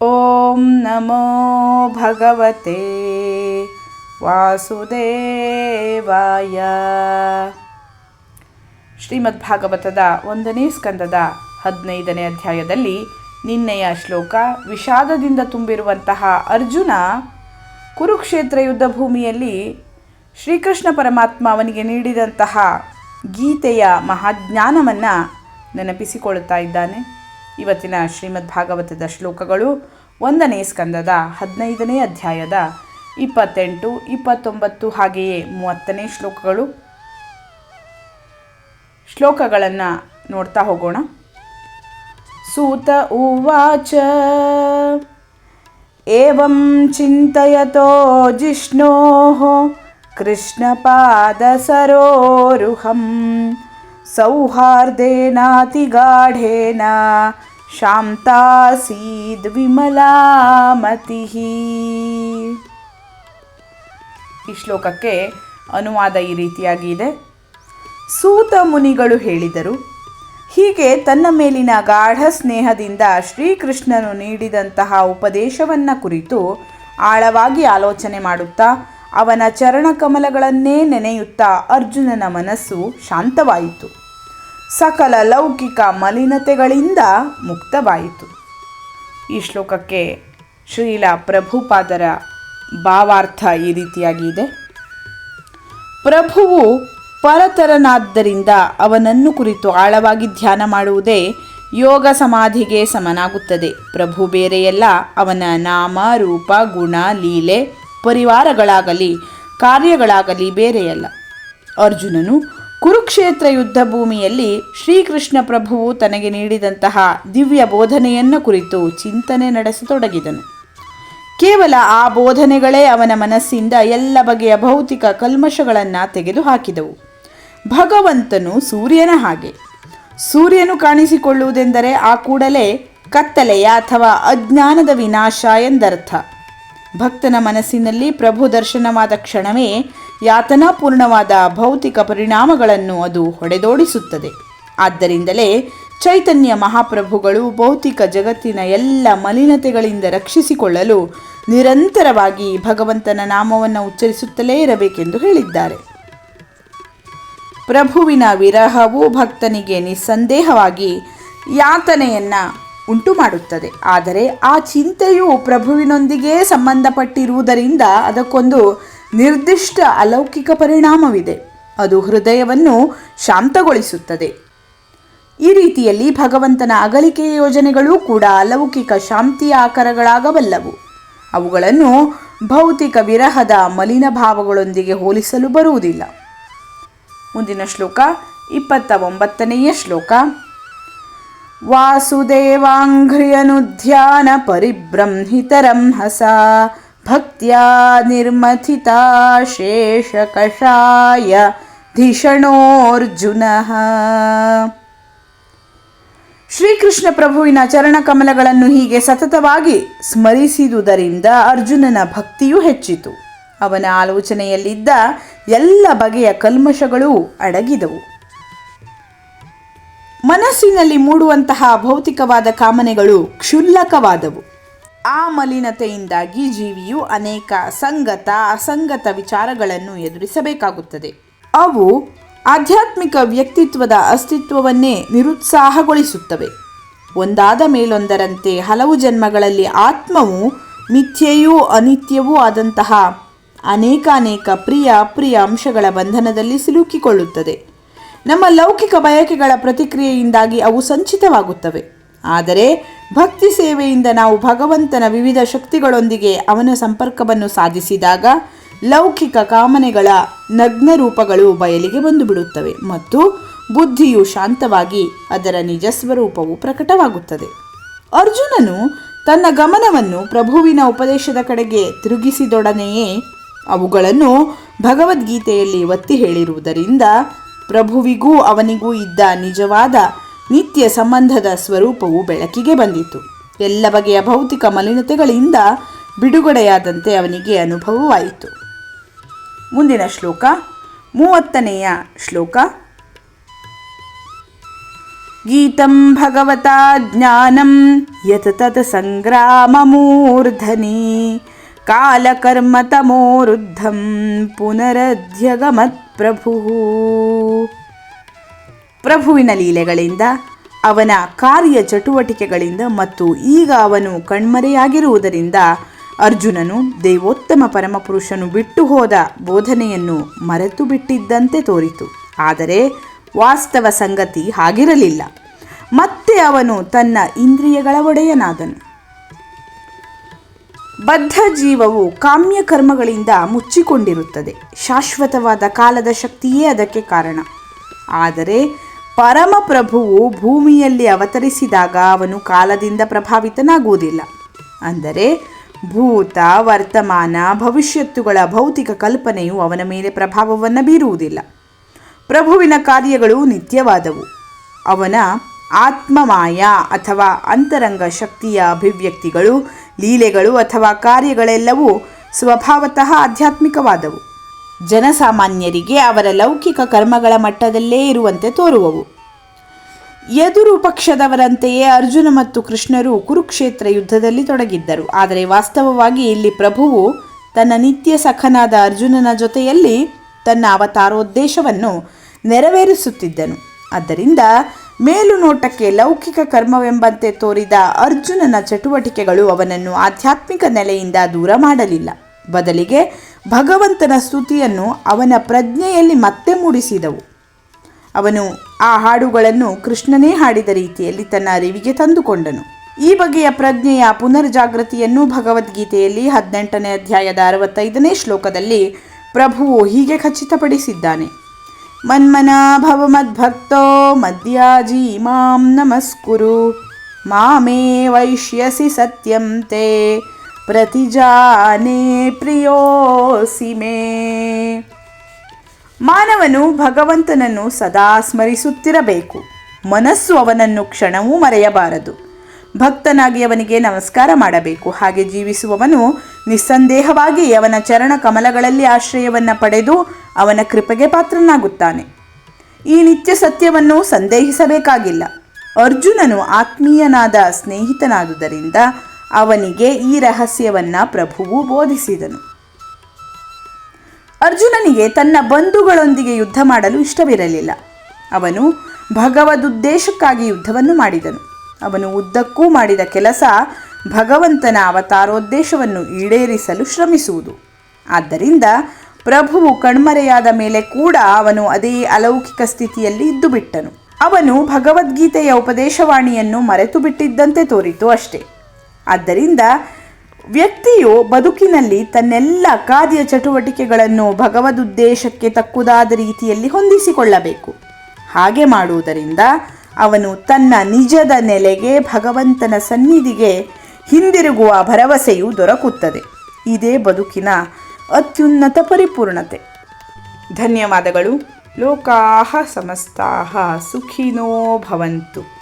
ಓಂ ನಮೋ ಭಗವತೆ ವಾಸುದೇವಾಯ ಶ್ರೀಮದ್ ಭಾಗವತದ ಒಂದನೇ ಸ್ಕಂದದ ಹದಿನೈದನೇ ಅಧ್ಯಾಯದಲ್ಲಿ ನಿನ್ನೆಯ ಶ್ಲೋಕ, ವಿಷಾದದಿಂದ ತುಂಬಿರುವಂತಹ ಅರ್ಜುನ ಕುರುಕ್ಷೇತ್ರ ಯುದ್ಧ ಭೂಮಿಯಲ್ಲಿ ಶ್ರೀಕೃಷ್ಣ ಪರಮಾತ್ಮ ಅವನಿಗೆ ನೀಡಿದಂತಹ ಗೀತೆಯ ಮಹಾಜ್ಞಾನವನ್ನು ನೆನಪಿಸಿಕೊಳ್ಳುತ್ತಾ ಇದ್ದಾನೆ. ಇವತ್ತಿನ ಶ್ರೀಮದ್ ಭಾಗವತದ ಶ್ಲೋಕಗಳು ಒಂದನೇ ಸ್ಕಂದದ ಹದಿನೈದನೇ ಅಧ್ಯಾಯದ ಇಪ್ಪತ್ತೆಂಟು, ಇಪ್ಪತ್ತೊಂಬತ್ತು ಹಾಗೆಯೇ ಮೂವತ್ತನೇ ಶ್ಲೋಕಗಳು. ಶ್ಲೋಕಗಳನ್ನು ನೋಡ್ತಾ ಹೋಗೋಣ. ಸೂತ ಉವಾಚ. ಏವಂ ಚಿಂತಯತೋ ಕೃಷ್ಣಪಾದ ಕೃಷ್ಣಪಾದಸರೋರುಹಂ ಸೌಹಾರ್ದೇನಾತಿಗಾಢೇನ ಶಾಂತಾಸೀದ್ ವಿಮಲಾಮತಿ. ಈ ಶ್ಲೋಕಕ್ಕೆ ಅನುವಾದ ಈ ರೀತಿಯಾಗಿದೆ ಸೂತ ಮುನಿಗಳು ಹೇಳಿದರು, ಹೀಗೆ ತನ್ನ ಮೇಲಿನ ಗಾಢ ಸ್ನೇಹದಿಂದ ಶ್ರೀಕೃಷ್ಣನು ನೀಡಿದಂತಹ ಉಪದೇಶವನ್ನು ಕುರಿತು ಆಳವಾಗಿ ಆಲೋಚನೆ ಮಾಡುತ್ತಾ ಅವನ ಚರಣಕಮಲಗಳನ್ನೇ ನೆನೆಯುತ್ತಾ ಅರ್ಜುನನ ಮನಸ್ಸು ಶಾಂತವಾಯಿತು. ಸಕಲ ಲೌಕಿಕ ಮಲಿನತೆಗಳಿಂದ ಮುಕ್ತವಾಯಿತು. ಈ ಶ್ಲೋಕಕ್ಕೆ ಶ್ರೀಲ ಪ್ರಭುಪಾದರ ಭಾವಾರ್ಥ ಈ ರೀತಿಯಾಗಿ ಇದೆ ಪ್ರಭುವು ಪರತರನಾದ್ದರಿಂದ ಅವನನ್ನು ಕುರಿತು ಆಳವಾಗಿ ಧ್ಯಾನ ಮಾಡುವುದೇ ಯೋಗ ಸಮಾಧಿಗೆ ಸಮನಾಗುತ್ತದೆ. ಪ್ರಭು ಬೇರೆಯಲ್ಲ, ಅವನ ನಾಮ, ರೂಪ, ಗುಣ, ಲೀಲೆ ಪರಿವಾರಗಳಾಗಲಿ, ಕಾರ್ಯಗಳಾಗಲಿ ಬೇರೆಯಲ್ಲ. ಅರ್ಜುನನು ಕುರುಕ್ಷೇತ್ರ ಯುದ್ಧ ಭೂಮಿಯಲ್ಲಿ ಶ್ರೀಕೃಷ್ಣ ಪ್ರಭುವು ತನಗೆ ನೀಡಿದಂತಹ ದಿವ್ಯ ಬೋಧನೆಯನ್ನು ಕುರಿತು ಚಿಂತನೆ ನಡೆಸತೊಡಗಿದನು. ಕೇವಲ ಆ ಬೋಧನೆಗಳೇ ಅವನ ಮನಸ್ಸಿಂದ ಎಲ್ಲ ಬಗೆಯ ಭೌತಿಕ ಕಲ್ಮಶಗಳನ್ನು ತೆಗೆದುಹಾಕಿದವು ಭಗವಂತನು ಸೂರ್ಯನ ಹಾಗೆ. ಸೂರ್ಯನು ಕಾಣಿಸಿಕೊಳ್ಳುವುದೆಂದರೆ ಆ ಕೂಡಲೇ ಕತ್ತಲೆಯ ಅಥವಾ ಅಜ್ಞಾನದ ವಿನಾಶ ಎಂದರ್ಥ. ಭಕ್ತನ ಮನಸ್ಸಿನಲ್ಲಿ ಪ್ರಭು ದರ್ಶನವಾದ ಕ್ಷಣವೇ ಯಾತನಾಪೂರ್ಣವಾದ ಭೌತಿಕ ಪರಿಣಾಮಗಳನ್ನು ಅದು ಹೊಡೆದೋಡಿಸುತ್ತದೆ. ಆದ್ದರಿಂದಲೇ ಚೈತನ್ಯ ಮಹಾಪ್ರಭುಗಳು ಭೌತಿಕ ಜಗತ್ತಿನ ಎಲ್ಲ ಮಲಿನತೆಗಳಿಂದ ರಕ್ಷಿಸಿಕೊಳ್ಳಲು ನಿರಂತರವಾಗಿ ಭಗವಂತನ ನಾಮವನ್ನು ಉಚ್ಚರಿಸುತ್ತಲೇ ಇರಬೇಕೆಂದು ಹೇಳಿದ್ದಾರೆ. ಪ್ರಭುವಿನ ವಿರಹವು ಭಕ್ತನಿಗೆ ನಿಸ್ಸಂದೇಹವಾಗಿ ಯಾತನೆಯನ್ನು ಉಂಟು ಮಾಡುತ್ತದೆ. ಆದರೆ ಆ ಚಿಂತೆಯು ಪ್ರಭುವಿನೊಂದಿಗೆ ಸಂಬಂಧಪಟ್ಟಿರುವುದರಿಂದ ಅದಕ್ಕೊಂದು ನಿರ್ದಿಷ್ಟ ಅಲೌಕಿಕ ಪರಿಣಾಮವಿದೆ. ಅದು ಹೃದಯವನ್ನು ಶಾಂತಗೊಳಿಸುತ್ತದೆ. ಈ ರೀತಿಯಲ್ಲಿ ಭಗವಂತನ ಅಗಲಿಕೆಯ ಯೋಜನೆಗಳು ಕೂಡ ಅಲೌಕಿಕ ಶಾಂತಿಯ ಆಕಾರಗಳಾಗಬಲ್ಲವು. ಅವುಗಳನ್ನು ಭೌತಿಕ ವಿರಹದ ಮಲಿನ ಭಾವಗಳೊಂದಿಗೆ ಹೋಲಿಸಲು ಬರುವುದಿಲ್ಲ. ಮುಂದಿನ ಶ್ಲೋಕ ಇಪ್ಪತ್ತ ಒಂಬತ್ತನೆಯ ಶ್ಲೋಕ. ವಾಸುದೇವಾಂಘ್ರಿಯನುಧ್ಯಾನ ಪರಿಬ್ರಂಹಿತರಂ ಹಸ ಭಕ್ತ್ಯಾ ನಿರ್ಮಥಿತಾ ಶೇಷ ಕಷಾಯ ಧಿಷಣೋರ್ಜುನ. ಶ್ರೀಕೃಷ್ಣ ಪ್ರಭುವಿನ ಚರಣಕಮಲಗಳನ್ನು ಹೀಗೆ ಸತತವಾಗಿ ಸ್ಮರಿಸಿದುದರಿಂದ ಅರ್ಜುನನ ಭಕ್ತಿಯೂ ಹೆಚ್ಚಿತು. ಅವನ ಆಲೋಚನೆಯಲ್ಲಿದ್ದ ಎಲ್ಲ ಬಗೆಯ ಕಲ್ಮಶಗಳೂ ಅಡಗಿದವು. ಮನಸ್ಸಿನಲ್ಲಿ ಮೂಡುವಂತಹ ಭೌತಿಕವಾದ ಕಾಮನೆಗಳು ಕ್ಷುಲ್ಲಕವಾದವು. ಆ ಮಲಿನತೆಯಿಂದಾಗಿ ಜೀವಿಯು ಅನೇಕ ಸಂಗತ, ಅಸಂಗತ ವಿಚಾರಗಳನ್ನು ಎದುರಿಸಬೇಕಾಗುತ್ತದೆ. ಅವು ಆಧ್ಯಾತ್ಮಿಕ ವ್ಯಕ್ತಿತ್ವದ ಅಸ್ತಿತ್ವವನ್ನೇ ನಿರುತ್ಸಾಹಗೊಳಿಸುತ್ತವೆ. ಒಂದಾದ ಮೇಲೊಂದರಂತೆ ಹಲವು ಜನ್ಮಗಳಲ್ಲಿ ಆತ್ಮವು ಮಿಥ್ಯೆಯೂ ಅನಿತ್ಯವೂ ಆದಂತಹ ಅನೇಕಾನೇಕ ಪ್ರಿಯ ಅಪ್ರಿಯ ಅಂಶಗಳ ಬಂಧನದಲ್ಲಿ ಸಿಲುಕಿಕೊಳ್ಳುತ್ತದೆ. ನಮ್ಮ ಲೌಕಿಕ ಬಯಕೆಗಳ ಪ್ರತಿಕ್ರಿಯೆಯಿಂದಾಗಿ ಅವು ಸಂಚಿತವಾಗುತ್ತವೆ. ಆದರೆ ಭಕ್ತಿ ಸೇವೆಯಿಂದ ನಾವು ಭಗವಂತನ ವಿವಿಧ ಶಕ್ತಿಗಳೊಂದಿಗೆ ಅವನ ಸಂಪರ್ಕವನ್ನು ಸಾಧಿಸಿದಾಗ ಲೌಕಿಕ ಕಾಮನೆಗಳ ನಗ್ನ ರೂಪಗಳು ಬಯಲಿಗೆ ಬಂದುಬಿಡುತ್ತವೆ ಮತ್ತು ಬುದ್ಧಿಯು ಶಾಂತವಾಗಿ ಅದರ ನಿಜ ಸ್ವರೂಪವು ಪ್ರಕಟವಾಗುತ್ತದೆ. ಅರ್ಜುನನು ತನ್ನ ಗಮನವನ್ನು ಪ್ರಭುವಿನ ಉಪದೇಶದ ಕಡೆಗೆ ತಿರುಗಿಸಿದೊಡನೆಯೇ ಅವುಗಳನ್ನು ಭಗವದ್ಗೀತೆಯಲ್ಲಿ ಒತ್ತಿ ಹೇಳಿರುವುದರಿಂದ ಪ್ರಭುವಿಗೂ ಅವನಿಗೂ ಇದ್ದ ನಿಜವಾದ ನಿತ್ಯ ಸಂಬಂಧದ ಸ್ವರೂಪವು ಬೆಳಕಿಗೆ ಬಂದಿತು. ಎಲ್ಲ ಬಗೆಯ ಭೌತಿಕ ಮಲಿನತೆಗಳಿಂದ ಬಿಡುಗಡೆಯಾದಂತೆ ಅವನಿಗೆ ಅನುಭವವಾಯಿತು. ಮುಂದಿನ ಶ್ಲೋಕ, ಮೂವತ್ತನೆಯ ಶ್ಲೋಕ. ಗೀತಂ ಭಗವತಾ ಜ್ಞಾನಂ ಯತ್ ತತ್ ಸಂಗ್ರಾಮಮೂರ್ಧನಿ, ಕಾಲಕರ್ಮ ತಮೋರುದ್ಧಂ ಪುನರಧ್ಯಗಮತ್ ಪ್ರಭು ಪ್ರಭುವಿನ ಲೀಲೆಗಳಿಂದ, ಅವನ ಕಾರ್ಯ ಚಟುವಟಿಕೆಗಳಿಂದ ಮತ್ತು ಈಗ ಅವನು ಕಣ್ಮರೆಯಾಗಿರುವುದರಿಂದ ಅರ್ಜುನನು ದೇವೋತ್ತಮ ಪರಮಪುರುಷನು ಬಿಟ್ಟು ಹೋದ ಬೋಧನೆಯನ್ನು ಮರೆತು ಬಿಟ್ಟಿದ್ದಂತೆ ತೋರಿತು. ಆದರೆ ವಾಸ್ತವ ಸಂಗತಿ ಹಾಗಿರಲಿಲ್ಲ. ಮತ್ತೆ ಅವನು ತನ್ನ ಇಂದ್ರಿಯಗಳ ಒಡೆಯನಾದನು. ಬದ್ಧ ಜೀವವು ಕಾಮ್ಯ ಕರ್ಮಗಳಿಂದ ಮುಚ್ಚಿಕೊಂಡಿರುತ್ತದೆ. ಶಾಶ್ವತವಾದ ಕಾಲದ ಶಕ್ತಿಯೇ ಅದಕ್ಕೆ ಕಾರಣ. ಆದರೆ ಪರಮಪ್ರಭುವು ಭೂಮಿಯಲ್ಲಿ ಅವತರಿಸಿದಾಗ ಅವನು ಕಾಲದಿಂದ ಪ್ರಭಾವಿತನಾಗುವುದಿಲ್ಲ. ಅಂದರೆ ಭೂತ, ವರ್ತಮಾನ, ಭವಿಷ್ಯತ್ತುಗಳ ಭೌತಿಕ ಕಲ್ಪನೆಯು ಅವನ ಮೇಲೆ ಪ್ರಭಾವವನ್ನು ಬೀರುವುದಿಲ್ಲ. ಪ್ರಭುವಿನ ಕಾರ್ಯಗಳು ನಿತ್ಯವಾದವು. ಅವನ ಆತ್ಮಮಾಯ ಅಥವಾ ಅಂತರಂಗ ಶಕ್ತಿಯ ಅಭಿವ್ಯಕ್ತಿಗಳು ಲೀಲೆಗಳು ಅಥವಾ ಕಾರ್ಯಗಳೆಲ್ಲವೂ ಸ್ವಭಾವತಃ ಆಧ್ಯಾತ್ಮಿಕವಾದವು. ಜನಸಾಮಾನ್ಯರಿಗೆ ಅವರ ಲೌಕಿಕ ಕರ್ಮಗಳ ಮಟ್ಟದಲ್ಲೇ ಇರುವಂತೆ ತೋರುವವು. ಎದುರು ಪಕ್ಷದವರಂತೆಯೇ ಅರ್ಜುನ ಮತ್ತು ಕೃಷ್ಣರು ಕುರುಕ್ಷೇತ್ರ ಯುದ್ಧದಲ್ಲಿ ತೊಡಗಿದ್ದರು. ಆದರೆ ವಾಸ್ತವವಾಗಿ ಇಲ್ಲಿ ಪ್ರಭುವು ತನ್ನ ನಿತ್ಯ ಸಖನಾದ ಅರ್ಜುನನ ಜೊತೆಯಲ್ಲಿ ತನ್ನ ಅವತಾರೋದ್ದೇಶವನ್ನು ನೆರವೇರಿಸುತ್ತಿದ್ದನು. ಆದ್ದರಿಂದ ಮೇಲುನೋಟಕ್ಕೆ ಲೌಕಿಕ ಕರ್ಮವೆಂಬಂತೆ ತೋರಿದ ಅರ್ಜುನನ ಚಟುವಟಿಕೆಗಳು ಅವನನ್ನು ಆಧ್ಯಾತ್ಮಿಕ ನೆಲೆಯಿಂದ ದೂರ ಮಾಡಲಿಲ್ಲ. ಬದಲಿಗೆ ಭಗವಂತನ ಸ್ತುತಿಯನ್ನು ಅವನ ಪ್ರಜ್ಞೆಯಲ್ಲಿ ಮತ್ತೆ ಮೂಡಿಸಿದವು. ಅವನು ಆ ಹಾಡುಗಳನ್ನು ಕೃಷ್ಣನೇ ಹಾಡಿದ ರೀತಿಯಲ್ಲಿ ತನ್ನ ಅರಿವಿಗೆ ತಂದುಕೊಂಡನು. ಈ ಬಗೆಯ ಪ್ರಜ್ಞೆಯ ಪುನರ್ಜಾಗೃತಿಯನ್ನು ಭಗವದ್ಗೀತೆಯಲ್ಲಿ ಹದಿನೆಂಟನೇ ಅಧ್ಯಾಯದ ಅರವತ್ತೈದನೇ ಶ್ಲೋಕದಲ್ಲಿ ಪ್ರಭುವು ಹೀಗೆ ಖಚಿತಪಡಿಸಿದ್ದಾನೆ. ಮನ್ಮನಾಭವ ಮದ್ಭಕ್ತೋ ಮದ್ಯಾಜಿ ಮಾಂ ನಮಸ್ಕುರು ಮಾಮೇ ವೈಶ್ಯಸಿ ಸತ್ಯಂ ತೇ ಪ್ರತಿಜಾನೇ ಪ್ರಿಯೋಸಿ ಮೇ ಮಾನವನು ಭಗವಂತನನ್ನು ಸದಾ ಸ್ಮರಿಸುತ್ತಿರಬೇಕು। ಮನಸ್ಸು ಅವನನ್ನು ಕ್ಷಣವೂ ಮರೆಯಬಾರದು। ಭಕ್ತನಾಗಿ ಅವನಿಗೆ ನಮಸ್ಕಾರ ಮಾಡಬೇಕು। ಹಾಗೆ ಜೀವಿಸುವವನು ನಿಸ್ಸಂದೇಹವಾಗಿ ಅವನ ಚರಣ ಕಮಲಗಳಲ್ಲಿ ಆಶ್ರಯವನ್ನು ಪಡೆದು ಅವನ ಕೃಪೆಗೆ ಪಾತ್ರನಾಗುತ್ತಾನೆ. ಈ ನಿತ್ಯ ಸತ್ಯವನ್ನು ಸಂದೇಹಿಸಬೇಕಾಗಿಲ್ಲ. ಅರ್ಜುನನು ಆತ್ಮೀಯನಾದ ಸ್ನೇಹಿತನಾದುದರಿಂದ ಅವನಿಗೆ ಈ ರಹಸ್ಯವನ್ನು ಪ್ರಭುವು ಬೋಧಿಸಿದನು. ಅರ್ಜುನನಿಗೆ ತನ್ನ ಬಂಧುಗಳೊಂದಿಗೆ ಯುದ್ಧ ಮಾಡಲು ಇಷ್ಟವಿರಲಿಲ್ಲ. ಅವನು ಭಗವದುದ್ದೇಶಕ್ಕಾಗಿ ಯುದ್ಧವನ್ನು ಮಾಡಿದನು. ಅವನು ಉದ್ದಕ್ಕೂ ಮಾಡಿದ ಕೆಲಸ ಭಗವಂತನ ಅವತಾರೋದ್ದೇಶವನ್ನು ಈಡೇರಿಸಲು ಶ್ರಮಿಸುವುದು. ಆದ್ದರಿಂದ ಪ್ರಭುವು ಕಣ್ಮರೆಯಾದ ಮೇಲೆ ಕೂಡ ಅವನು ಅದೇ ಅಲೌಕಿಕ ಸ್ಥಿತಿಯಲ್ಲಿ ಇದ್ದು ಬಿಟ್ಟನು ಅವನು ಭಗವದ್ಗೀತೆಯ ಉಪದೇಶವಾಣಿಯನ್ನು ಮರೆತು ಬಿಟ್ಟಿದ್ದಂತೆ ತೋರಿತು ಅಷ್ಟೇ. ಆದ್ದರಿಂದ ವ್ಯಕ್ತಿಯು ಬದುಕಿನಲ್ಲಿ ತನ್ನೆಲ್ಲ ಕಾರ್ಯ ಚಟುವಟಿಕೆಗಳನ್ನು ಭಗವದುದ್ದೇಶಕ್ಕೆ ತಕ್ಕುದಾದ ರೀತಿಯಲ್ಲಿ ಹೊಂದಿಸಿಕೊಳ್ಳಬೇಕು. ಹಾಗೆ ಮಾಡುವುದರಿಂದ ಅವನು ತನ್ನ ನಿಜದ ನೆಲೆಗೆ ಭಗವಂತನ ಸನ್ನಿಧಿಗೆ ಹಿಂದಿರುಗುವ ಭರವಸೆಯು ದೊರಕುತ್ತದೆ. ಇದೇ ಬದುಕಿನ ಅತ್ಯುನ್ನತ ಪರಿಪೂರ್ಣತೆ. ಧನ್ಯವಾದಗಳು. ಲೋಕಾಹ ಸಮಸ್ತಾಹ ಸುಖಿನೋ ಭವಂತು.